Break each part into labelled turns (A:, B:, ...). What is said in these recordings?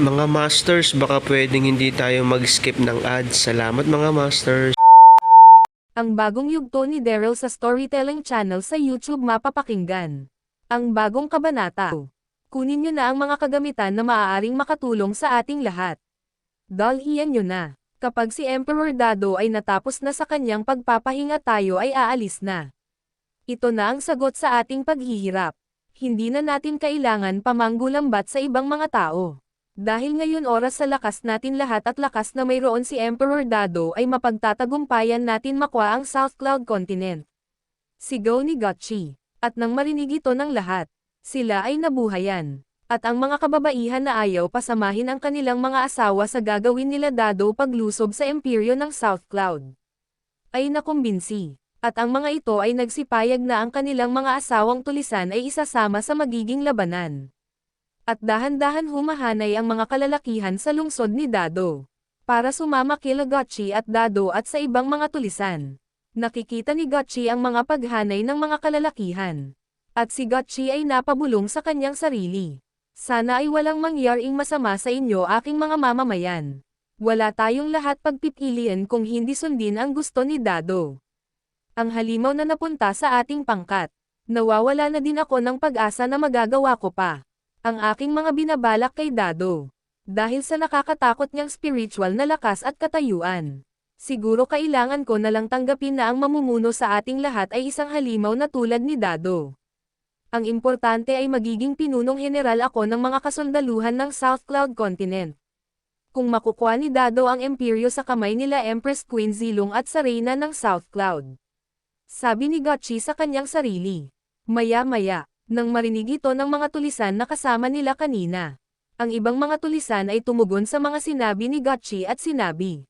A: Mga Masters, baka pwedeng hindi tayo mag-skip ng ads. Salamat mga Masters.
B: Ang bagong yugto ni Daryl sa Storytelling Channel sa YouTube mapapakinggan. Ang bagong kabanata. Kunin nyo na ang mga kagamitan na maaaring makatulong sa ating lahat. Dalhian nyo na. Kapag si Emperor Dado ay natapos na sa kanyang pagpapahinga tayo ay aalis na. Ito na ang sagot sa ating paghihirap. Hindi na natin kailangan pamanggulambat sa ibang mga tao. Dahil ngayon oras sa lakas natin lahat at lakas na mayroon si Emperor Dado ay mapagtatagumpayan natin makwa ang South Cloud Continent. Sigaw ni Gotchi. At nang marinig ito ng lahat, sila ay nabuhayan. At ang mga kababaihan na ayaw pasamahin ang kanilang mga asawa sa gagawin nila Dado paglusob sa imperyo ng South Cloud. Ay nakumbinsi. At ang mga ito ay nagsipayag na ang kanilang mga asawang tulisan ay isasama sa magiging labanan at dahan-dahan humahanay ang mga kalalakihan sa lungsod ni Dado. Para sumama kila Gotchi at Dado at sa ibang mga tulisan. Nakikita ni Gotchi ang mga paghanay ng mga kalalakihan. At si Gotchi ay napabulong sa kanyang sarili. Sana ay walang mangyaring masama sa inyo aking mga mamamayan. Wala tayong lahat pagpipilian kung hindi sundin ang gusto ni Dado. Ang halimaw na napunta sa ating pangkat. Nawawala na din ako ng pag-asa na magagawa ko pa ang aking mga binabalak kay Dado. Dahil sa nakakatakot niyang spiritual na lakas at katayuan. Siguro kailangan ko na lang tanggapin na ang mamumuno sa ating lahat ay isang halimaw na tulad ni Dado. Ang importante ay magiging pinunong general ako ng mga kasundaluhan ng South Cloud Continent. Kung makukuha ni Dado ang imperyo sa kamay nila Empress Queen Zilong at sa reyna ng South Cloud. Sabi ni Gotchi sa kanyang sarili. Maya-maya, nang marinig ito ng mga tulisan na kasama nila kanina. Ang ibang mga tulisan ay tumugon sa mga sinabi ni Gotchi at sinabi.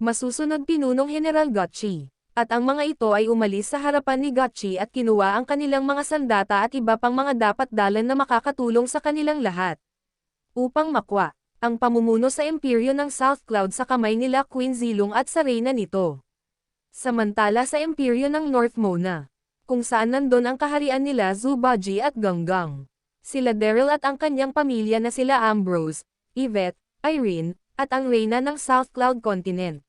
B: Masusunod pinunong General Gotchi. At ang mga ito ay umalis sa harapan ni Gotchi at kinuha ang kanilang mga sandata at iba pang mga dapat dalan na makakatulong sa kanilang lahat. Upang makwa, ang pamumuno sa imperyo ng South Cloud sa kamay nila Queen Zilong at sa reyna nito. Samantala sa imperyo ng North Mona kung saan nandon ang kaharian nila Zubaji at Ganggang. Sila Daryl at ang kanyang pamilya na sila Ambrose, Yvette, Irene, at ang reyna ng South Cloud Continent.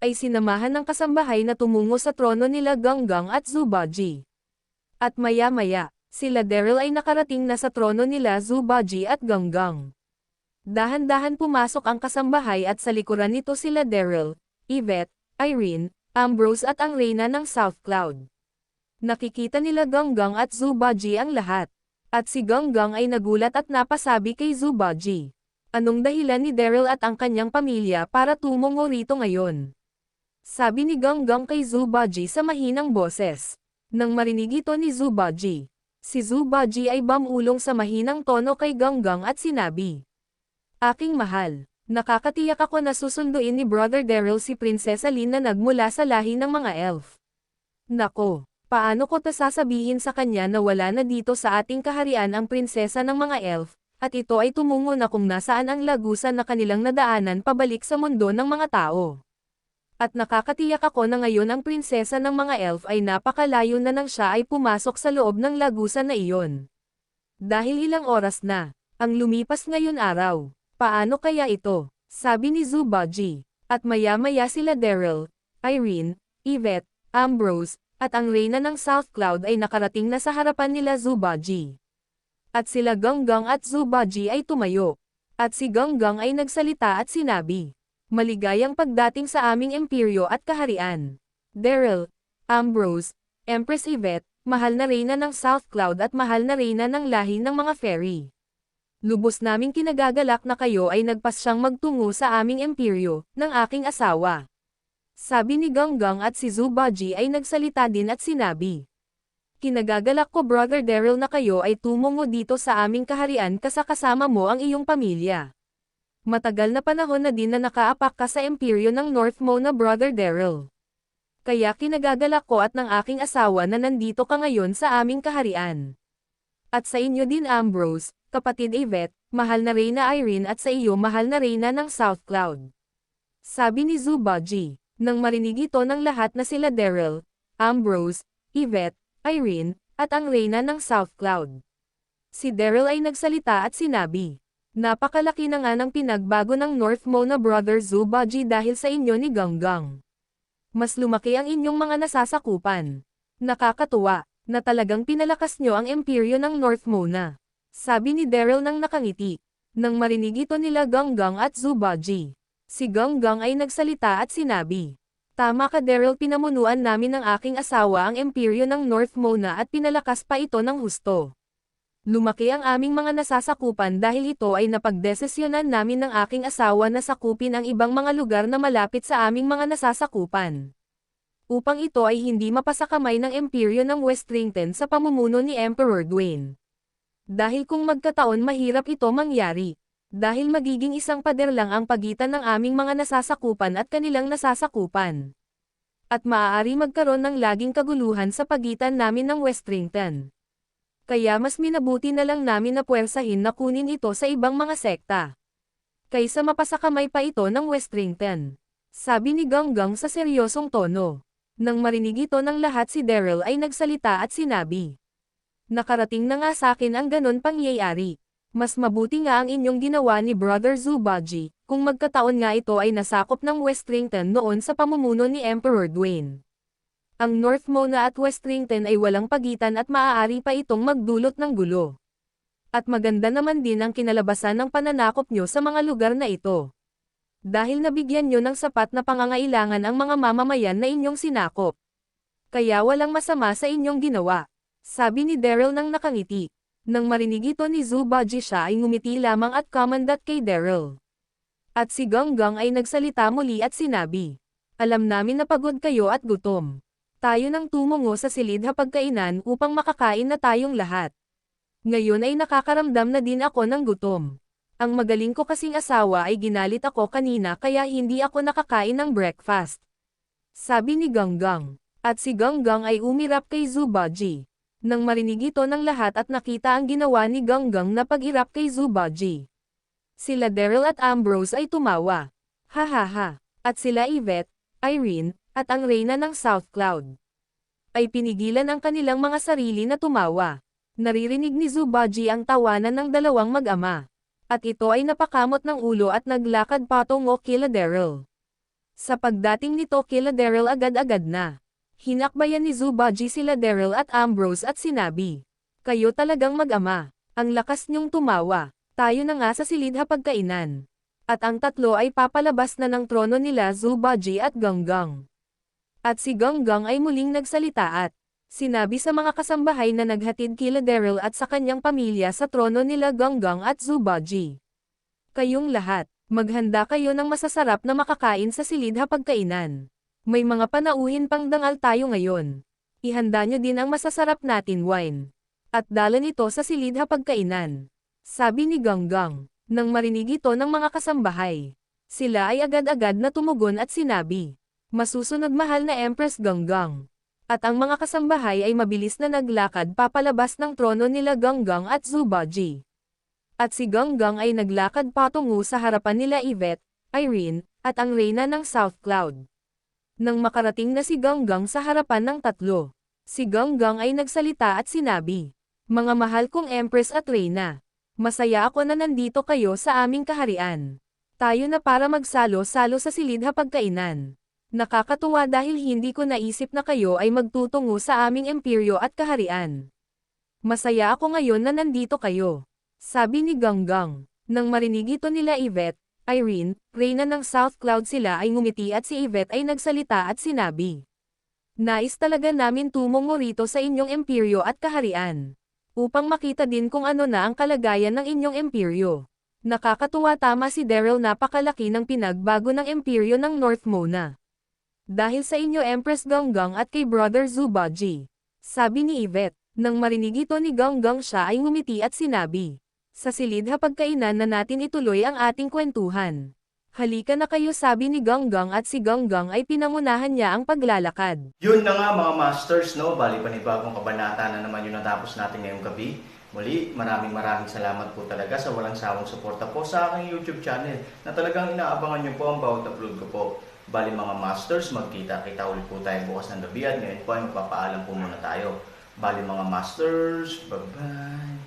B: Ay sinamahan ng kasambahay na tumungo sa trono nila Ganggang at Zubaji. At maya-maya, sila Daryl ay nakarating na sa trono nila Zubaji at Ganggang. Dahan-dahan pumasok ang kasambahay at sa likuran nito sila Daryl, Yvette, Irene, Ambrose at ang reyna ng South Cloud. Nakikita nila Ganggang at Zubaji ang lahat. At si Ganggang ay nagulat at napasabi kay Zubaji. Anong dahilan ni Daryl at ang kanyang pamilya para tumungo rito ngayon? Sabi ni Ganggang kay Zubaji sa mahinang boses. Nang marinig ito ni Zubaji, si Zubaji ay bamulong sa mahinang tono kay Ganggang at sinabi. Aking mahal, nakakatiyak ako na susunduin ni Brother Daryl si Prinsesa Lin na nagmula sa lahi ng mga elf. Nako, Paano ko ta sasabihin sa kanya na wala na dito sa ating kaharian ang prinsesa ng mga elf, at ito ay tumungo na kung nasaan ang lagusan na kanilang nadaanan pabalik sa mundo ng mga tao. At nakakatiyak ako na ngayon ang prinsesa ng mga elf ay napakalayo na nang siya ay pumasok sa loob ng lagusan na iyon. Dahil ilang oras na, ang lumipas ngayon araw, paano kaya ito? Sabi ni Zubaji, at maya-maya sila Daryl, Irene, Yvette, Ambrose, at ang reyna ng South Cloud ay nakarating na sa harapan nila Zubaji. At sila Ganggang at Zubaji ay tumayo. At si Ganggang ay nagsalita at sinabi, Maligayang pagdating sa aming imperyo at kaharian. Daryl, Ambrose, Empress Yvette, mahal na reyna ng South Cloud at mahal na reyna ng lahi ng mga fairy. Lubos naming kinagagalak na kayo ay nagpasyang magtungo sa aming imperyo, ng aking asawa. Sabi ni Ganggang at si Zubaji ay nagsalita din at sinabi. Kinagagalak ko brother Daryl na kayo ay tumungo dito sa aming kaharian kasakasama mo ang iyong pamilya. Matagal na panahon na din na nakaapak ka sa imperyo ng North Mo na brother Daryl. Kaya kinagagalak ko at ng aking asawa na nandito ka ngayon sa aming kaharian. At sa inyo din Ambrose, kapatid Yvette, mahal na Reyna Irene at sa iyo mahal na Reyna ng South Cloud. Sabi ni Zubaji, nang marinig ito ng lahat na sila Daryl, Ambrose, Yvette, Irene, at ang Reyna ng South Cloud. Si Daryl ay nagsalita at sinabi, Napakalaki na nga ng pinagbago ng North Mo na brother Zubaji dahil sa inyo ni Ganggang. Mas lumaki ang inyong mga nasasakupan. Nakakatuwa, na talagang pinalakas nyo ang imperyo ng North Mona. Sabi ni Daryl nang nakangiti. Nang marinig ito nila Ganggang at Zubaji. Si Ganggang ay nagsalita at sinabi. Tama ka Daryl pinamunuan namin ng aking asawa ang imperyo ng North Mona at pinalakas pa ito ng husto. Lumaki ang aming mga nasasakupan dahil ito ay napagdesisyonan namin ng aking asawa na sakupin ang ibang mga lugar na malapit sa aming mga nasasakupan. Upang ito ay hindi mapasakamay ng imperyo ng Westrington sa pamumuno ni Emperor Dwayne. Dahil kung magkataon mahirap ito mangyari. Dahil magiging isang pader lang ang pagitan ng aming mga nasasakupan at kanilang nasasakupan. At maaari magkaroon ng laging kaguluhan sa pagitan namin ng Westrington. Kaya mas minabuti na lang namin na puwersahin na kunin ito sa ibang mga sekta. Kaysa mapasakamay pa ito ng Westrington. Sabi ni Ganggang sa seryosong tono. Nang marinig ito ng lahat si Daryl ay nagsalita at sinabi. Nakarating na nga sa akin ang ganon pangyayari. Mas mabuti nga ang inyong ginawa ni Brother Zubaji, kung magkataon nga ito ay nasakop ng Westrington noon sa pamumuno ni Emperor Dwayne. Ang North Mona at Westrington ay walang pagitan at maaari pa itong magdulot ng gulo. At maganda naman din ang kinalabasan ng pananakop nyo sa mga lugar na ito. Dahil nabigyan nyo ng sapat na pangangailangan ang mga mamamayan na inyong sinakop. Kaya walang masama sa inyong ginawa. Sabi ni Daryl nang nakangiti. Nang marinig ito ni Zubaji siya ay ngumiti lamang at kamandat kay Daryl. At si Ganggang ay nagsalita muli at sinabi. Alam namin na pagod kayo at gutom tayo nang tumungo sa silid hapagkainan upang makakain na tayong lahat. Ngayon ay nakakaramdam na din ako ng gutom. Ang magaling ko kasing asawa ay ginalit ako kanina kaya hindi ako nakakain ng breakfast. Sabi ni Ganggang. At si Ganggang ay umirap kay Zubaji. Nang marinig ito ng lahat at nakita ang ginawa ni Ganggang na pag-irap kay Zubaji. Sila Daryl at Ambrose ay tumawa. Ha ha ha. At sila Yvette, Irene, at ang reyna ng South Cloud. Ay pinigilan ang kanilang mga sarili na tumawa. Naririnig ni Zubaji ang tawanan ng dalawang mag-ama. At ito ay napakamot ng ulo at naglakad patungo kila Daryl. Sa pagdating nito kila Daryl agad-agad na. Hinakbayan ni Zubaji sila Daryl at Ambrose at sinabi. Kayo talagang mag-ama. Ang lakas niyong tumawa. Tayo na nga sa silid hapagkainan. At ang tatlo ay papalabas na ng trono nila Zubaji at Ganggang. At si Ganggang ay muling nagsalita at sinabi sa mga kasambahay na naghatid kila Daryl at sa kanyang pamilya sa trono nila Ganggang at Zubaji. Kayong lahat, maghanda kayo ng masasarap na makakain sa silid hapagkainan. May mga panauhin pang dangal tayo ngayon. Ihanda nyo din ang masasarap natin wine. At dala nito sa silid hapagkainan. Sabi ni Ganggang, nang marinig ito ng mga kasambahay. Sila ay agad-agad na tumugon at sinabi, Masusunod mahal na Empress Ganggang. At ang mga kasambahay ay mabilis na naglakad papalabas ng trono nila Ganggang at Zubaji. At si Ganggang ay naglakad patungo sa harapan nila Yvette, Irene, at ang reyna ng South Cloud. Nang makarating na si Ganggang sa harapan ng tatlo, si Ganggang ay nagsalita at sinabi, Mga mahal kong Empress at Reyna, masaya ako na nandito kayo sa aming kaharian. Tayo na para magsalo-salo sa silid hapagkainan. Nakakatuwa dahil hindi ko naisip na kayo ay magtutungo sa aming imperyo at kaharian. Masaya ako ngayon na nandito kayo. Sabi ni Ganggang. Nang marinig ito nila Yvette, Irene, Reyna ng South Cloud sila ay ngumiti at si Yvette ay nagsalita at sinabi. Nais talaga namin tumungo rito sa inyong imperyo at kaharian. Upang makita din kung ano na ang kalagayan ng inyong imperyo. Nakakatuwa tama si Daryl napakalaki ng pinagbago ng imperyo ng North Mona. Dahil sa inyo Empress Ganggang at kay Brother Zubaji. Sabi ni Yvette, nang marinig ito ni Ganggang siya ay ngumiti at sinabi. Sa silid hapagkainan na natin ituloy ang ating kwentuhan. Halika na kayo sabi ni Ganggang at si Ganggang ay pinangunahan niya ang paglalakad.
C: Yun na nga mga masters, no? Bali panibagong kabanata na naman yung natapos natin ngayong gabi. Muli, maraming maraming salamat po talaga sa walang sawang suporta po sa aking YouTube channel na talagang inaabangan nyo po ang bawat upload ko po. Bali mga masters, magkita-kita ulit po tayo bukas ng gabi at ngayon po ay magpapaalam po muna tayo. Bali mga masters, bye-bye!